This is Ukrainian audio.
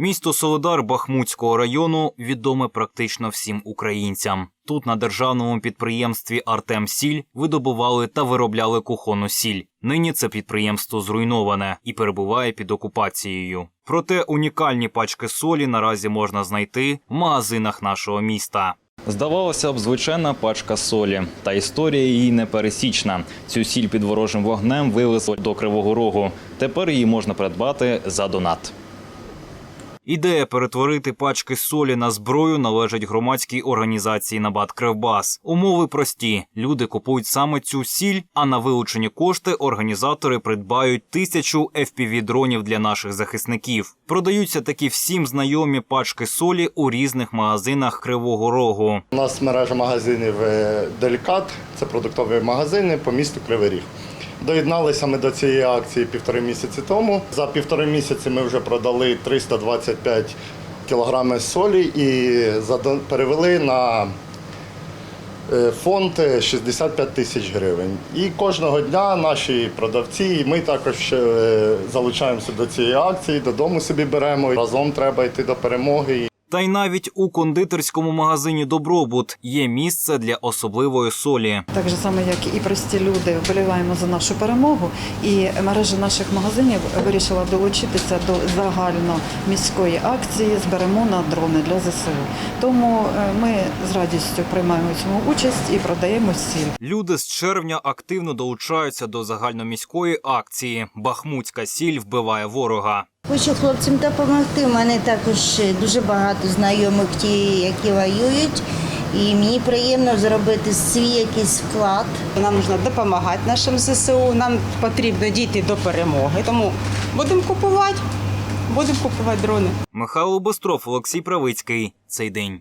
Місто Солодар Бахмутського району відоме практично всім українцям. Тут на державному підприємстві Артем Сіль видобували та виробляли кухонну сіль. Нині це підприємство зруйноване і перебуває під окупацією. Проте унікальні пачки солі наразі можна знайти в магазинах нашого міста. Здавалося б, звичайна пачка солі, та історія її непересічна. Цю сіль під ворожим вогнем вивезли до Кривого Рогу. Тепер її можна придбати за донат. Ідея перетворити пачки солі на зброю належить громадській організації Набат Кривбас. Умови прості: люди купують саме цю сіль, а на вилучені кошти організатори придбають тисячу fpv дронів для наших захисників. Продаються такі всім знайомі пачки солі у різних магазинах Кривого Рогу. У нас мережа магазинів е, Делікат, це продуктові магазини по місту Кривий Ріг. Доєдналися ми до цієї акції півтори місяці тому. За півтори місяці ми вже продали 325 кілограми солі і перевели на е, фонд 65 тисяч гривень. І кожного дня наші продавці, і ми також е, залучаємося до цієї акції, додому собі беремо. Разом треба йти до перемоги. Та й навіть у кондитерському магазині Добробут є місце для особливої солі. Так же само, як і прості люди, вболіваємо за нашу перемогу. І мережа наших магазинів вирішила долучитися до загальноміської акції Зберемо на дрони для ЗСУ. Тому е, ми з радістю приймаємо цьому участь і продаємо сіль. Люди з червня активно долучаються до загальноміської акції Бахмутська сіль вбиває ворога. Хочу хлопцям допомогти. У мене також дуже багато знайомих, ті, які воюють. І мені приємно зробити свій якийсь вклад. Нам потрібно допомагати нашим ЗСУ, нам потрібно дійти до перемоги. Тому будемо купувати, будемо купувати дрони. Михайло Бостров, Олексій Правицький. Цей день.